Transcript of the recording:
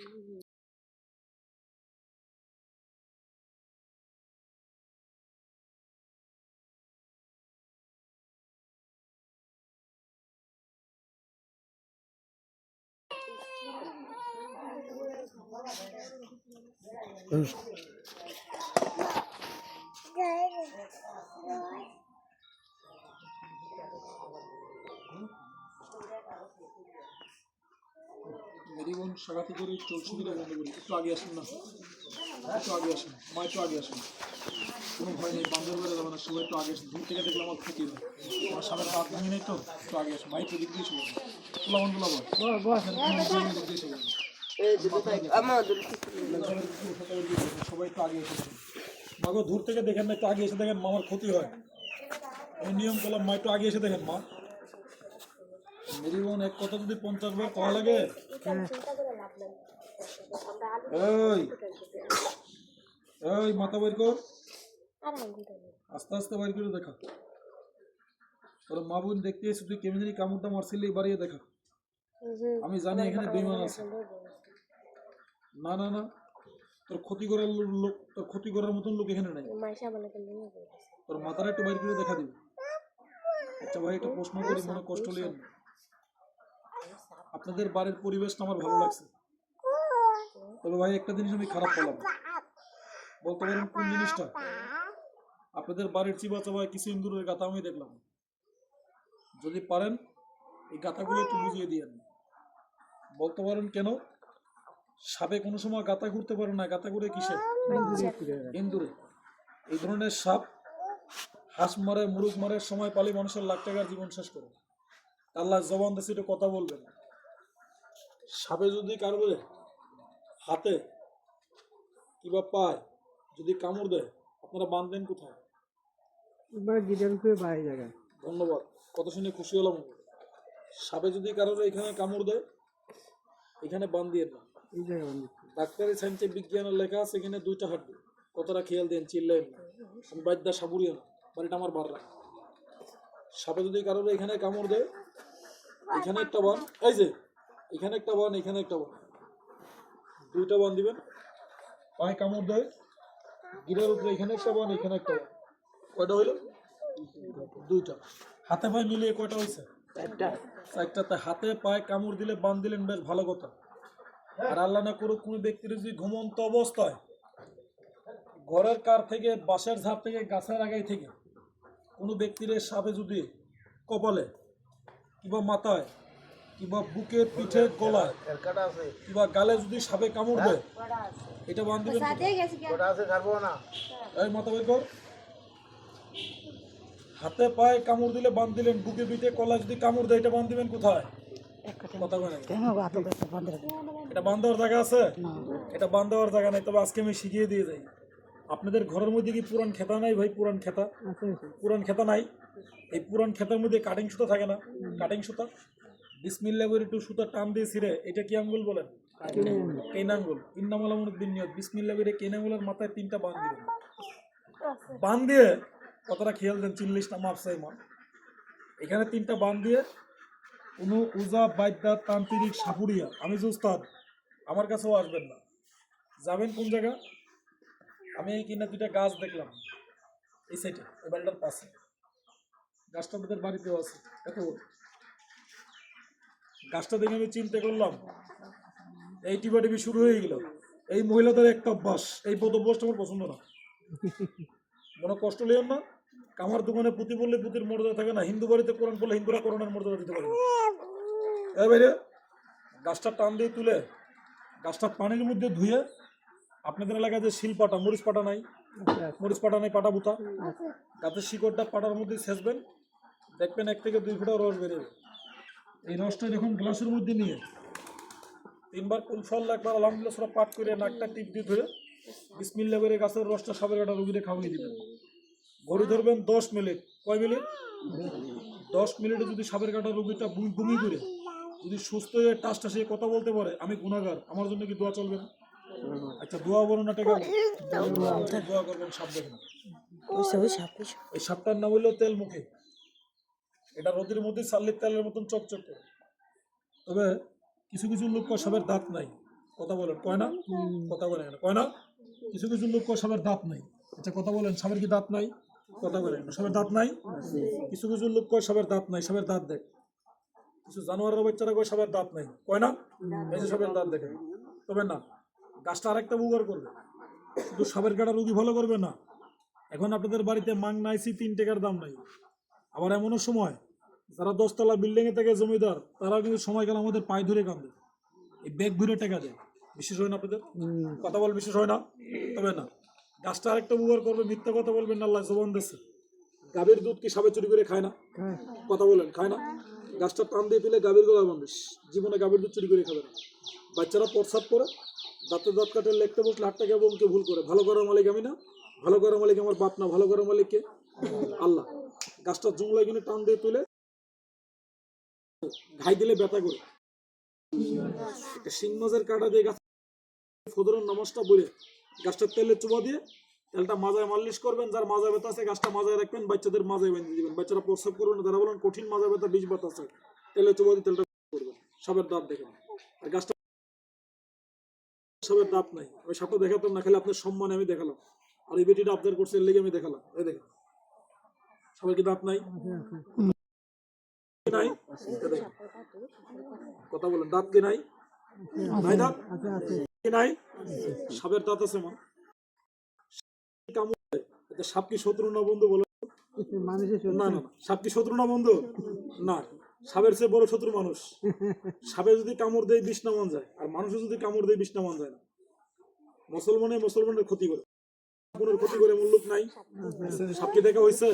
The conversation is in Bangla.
Mm-hmm. There's... মেরিবন সাগাতি করে চলছুবিটা বন্ধ করি একটু আগে আসুন না। একটু আগে আসুন। মা একটু আগে আসুন। কোনো ভয় নেই বান্দর বেড়ে যাবে না। সবাই একটু আগে আসুন। দূর থেকে দেখলে আমার ক্ষতি হয় আমার সামনে হাত ভাঙি নেই তো? একটু আগে আসুন। মাইক দিক দিয়ে শুভ পোলাবন দিক সবাই একটু আগে এসে দেখুন। মাগো দূর থেকে দেখেন না একটু আগে এসে দেখেন মামার ক্ষতি হয়। নিয়ম করলাম মা একটু আগে এসে দেখেন মা। মেরিবন এক কথা যদি পঞ্চাশ বার করা লাগে? ওই ওই মাথা বের কর। আস্তে আস্তে বের করে দেখা। তোর মা বোন দেখতে এসে তুই কেমনি কামড়টা মারছিলি বাড়িয়ে দেখা। আমি জানি এখানে বেমান আছে। না না না। তোর ক্ষতি করার লোক তোর ক্ষতি করার মতন লোক এখানে নাই। তোর মাথাটা একটু বাইর করে দেখা দিবি। আচ্ছা ভাই, একটা প্রশ্ন করি, মনে কষ্ট লিয়েন না। আপনাদের বাড়ির পরিবেশটা আমার ভালো লাগছে। তবে ভাই, একটা জিনিস আমি খারাপ পেলাম বলতে পারেন কোন জিনিসটা? আপনাদের বাড়ির চিবা চাবায় কিছু ইন্দুরের গাথা আমি দেখলাম। যদি পারেন, এই গাথাগুলো একটু বুঝিয়ে দিয়েন বলতে পারেন কেন? সাপে কোনো সময় গাতা ঘুরতে পারে না। গাতা ঘুরে কিসে? ইন্দুরে। এই ধরনের সাপ হাঁস মারে, মুরুগ মারে, সময় পালি মানুষের লাখ টাকার জীবন শেষ করে। আল্লাহ জবান দেশে কথা বলবেন। সাপে যদি কারবে হাতে কিবা পায় যদি কামড় দেয় আপনারা বাঁধবেন কোথায়? বাইরে জায়গায়। ধন্যবাদ। কত শুনে খুশি হলাম সাপে যদি কারোর এখানে কামড় দেয় এখানে বান দিয়ে না এই জায়গায় বন্ধ ডাক্তারি সায়েন্সে বিজ্ঞানের লেখা আছে এখানে দুইটা হাড্ডি। কতটা খেয়াল দেন চিল্লেন না। আমি বাদ্যা সাবুরিয়া না বাড়িটা আমার বাররা সাপে যদি কারোর এখানে কামড় দেয় এখানে একটা বান এই যে এখানে একটা বান এখানে একটা বান। দুইটা বান দিবেন? পায়ে কামড় দেয়। গিরার উপরে এখানে একটা বান এখানে একটা বান। কয়টা হইল? দুইটা। হাতে পায়ে মিলিয়ে কয়টা হয়েছে চারটাতে হাতে পায়ে কামড় দিলে বান দিলেন বেশ ভালো কথা। আর আল্লাহ না করুক কোনো ব্যক্তির যদি ঘুমন্ত অবস্থায় ঘরের কার থেকে বাঁশের ঝাড় থেকে গাছের আগাই থেকে কোনো ব্যক্তির সাপে যদি কপালে কিংবা মাথায় কিংবা বুকে পিঠে গলায়। কিংবা গালে যদি সাপে কামড় দেয় এটা বান দিবেন এই মাথা বের কর। হাতে পায়ে কামড় দিলে বান দিলেন বুকে পিঠে কলায় যদি কামড় দেয় এটা বান দিবেন কোথায়? এটা বান দেওয়ার জায়গা আছে? এটা বান দেওয়ার জায়গা নাই তবে আজকে আমি শিখিয়ে দিয়ে যাই। আপনাদের ঘরের মধ্যে কি পুরান খেতা নাই ভাই? পুরান খেতা? পুরান খেতা নাই? এই পুরান খেতার মধ্যে কাটিং সুতা থাকে না? কাটিং সুতা? বিসমিল্লা করে একটু সুতা টান দিয়ে ছিঁড়ে এটা কি আঙ্গুল বলেন? কেন? আঙ্গুল ইন্নামাল বিন নিয়ত বিসমিল্লা করে কেন আঙ্গুলের মাথায় তিনটা বান দিবেন? বান দিয়ে কতটা খেয়াল দেন চিল্লিশ না মাপসাই মা এখানে তিনটা বান দিয়ে কোনো উজা বাদ্যা তান্ত্রিক সাপুরিয়া আমি যে উস্তাদ আমার কাছেও আসবেন না। যাবেন কোন জায়গা? আমি এই কিনা দুইটা গাছ দেখলাম এই সাইডে এই বাড়িটার পাশে। গাছটা আমাদের বাড়িতেও আছে এত বড়। গাছটা দেখে আমি চিন্তা করলাম, এই টিপাটিপি শুরু হয়ে গেল। এই মহিলাদের একটা অভ্যাস, এই পদ আমার পছন্দ না। মনে কষ্ট লিয়েন না। কামার দোকানে পুঁতি বললে পুঁতির মর্যাদা থাকে না। হিন্দু বাড়িতে কোরআন বললে হিন্দুরা কোরআনের মর্যাদা দিতে পারে এই বাইরে গাছটা টান দিয়ে তুলে, গাছটা পানির মধ্যে ধুয়ে, আপনাদের এলাকায় যে শিল পাটা, মরিচ পাটা নাই, মরিচ পাটা নাই, পাটা বুতা, গাছের শিকড়টা পাটার মধ্যে ছেঁচবেন দেখবেন এক থেকে দুই ফোঁটা রস বেরোবে এই রসটা যখন গ্লাসের মধ্যে নিয়ে। তিনবার কোন ফল একবার আলহামদুলিল্লাহ সব পাঠ করে নাকটা টিপ দিয়ে ধরে বিসমিল্লা করে গাছের রসটা সাবের কাটা রুগীরে খাওয়িয়ে দিবেন ঘড়ি ধরবেন দশ মিনিট। কয় মিনিট? দশ মিনিটে যদি সাবের কাটা রুগীটা বমি বমি করে যদি সুস্থ হয়ে টাস টাসে কথা বলতে পারে আমি গুণাগার আমার জন্য কি দোয়া চলবে না? আচ্ছা দোয়া বলুন না টেকা দোয়া করবেন সাপ দেখেন। এই সাপটার নাম হইল তেল মুখে এটা রোদের মধ্যে চাললির তেলের মতন চকচক করে। তবে কিছু কিছু লোক সাপের দাঁত নাই। কথা বলেন, কয় না? কথা বলেন কয় না? কিছু কিছু লোক সাপের দাঁত নাই। আচ্ছা কথা বলেন সাপের কি দাঁত নাই? কথা বলেন সাপের দাঁত নাই? কিছু কিছু লোক কয় সাপের দাঁত নাই, সবের দাঁত দেখ কিছু জানোয়ারের বাচ্চারা কয় সাপের দাঁত নাই। কয় না? এই যে সাপের দাঁত দেখেন। তবে না, গাছটা আরেকটা উপকার করবে। শুধু সাপের কাটা রুগী ভালো করবে না। এখন আপনাদের বাড়িতে মাং নাইছি তিন টাকার দাম নাই। আবার এমনও সময় যারা দশতলা বিল্ডিং এ থেকে জমিদার তারা কিন্তু সময়কাল আমাদের পায়ে ধরে কান্দে। এই ব্যাগ ঘুরে টাকা দেয়। বিশেষ হয় না আপনাদের? কথা বল বিশেষ হয় না? তবে না। গাছটা আরেকটা ব্যবহার করবে মিথ্যা কথা বলবেন না আল্লাহ জবান দেশে গাভীর দুধ কি সাবে চুরি করে খায় না? কথা বলেন খায় না? গাছটা টান দিয়ে পেলে গাভীর গলা বান্ধিস জীবনে গাভীর দুধ চুরি করে খাবে না। বাচ্চারা প্রস্রাব করে দাঁতে দাঁত কাটে লেখতে বসলে হাত টাকা এবং ভুল করে। ভালো করার মালিক আমি না ভালো করার মালিক আমার বাপ না ভালো করার মালিক কে? আল্লাহ। গাছটা জুমলা কিনে টান দিয়ে তুলে ঘাই দিলে ব্যথা করে। একটা শিং মাছের কাটা দিয়ে গাছ ফদরের নামাজটা বলে গাছটার তেলে চুবা দিয়ে তেলটা মাজায় মালিশ করবেন, যার মাজায় ব্যথা আছে গাছটা মাজায় রাখবেন, বাচ্চাদের মাজায় বেঁধে দিবেন। বাচ্চারা প্রস্রাব করবেন যারা বলেন কঠিন মাজা ব্যথা, বিষ ব্যথা আছে তেলে চুবা দিয়ে তেলটা করবেন। সবের দাঁত দেখেন আর গাছটা সবের দাঁত নাই। আমি সাপটা দেখাতাম না, খালি আপনার সম্মানে আমি দেখালাম। আর এই বেটিটা আপনার করছে, এর লেগে আমি দেখালাম। এই দেখেন। সবার কি দাঁত নাই? নাই কথা বলেন দাঁত কি নাই? নাই দাঁত? নাই? সাপের দাঁত আছে মা। কামড় সাপ কি শত্রু না বন্ধু বলো? না না না। সাপ কি শত্রু না বন্ধু? না সাপের চেয়ে বড় শত্রু মানুষ। সাপে যদি কামড় দেয় বিষ নামান যায় আর যদি কামড় দেয় বিষ নামান যায় না। মুসলমানে মুসলমানের ক্ষতি করে। কোনো ক্ষতি করে মূল্য নাই। সাপকে দেখা হয়েছে?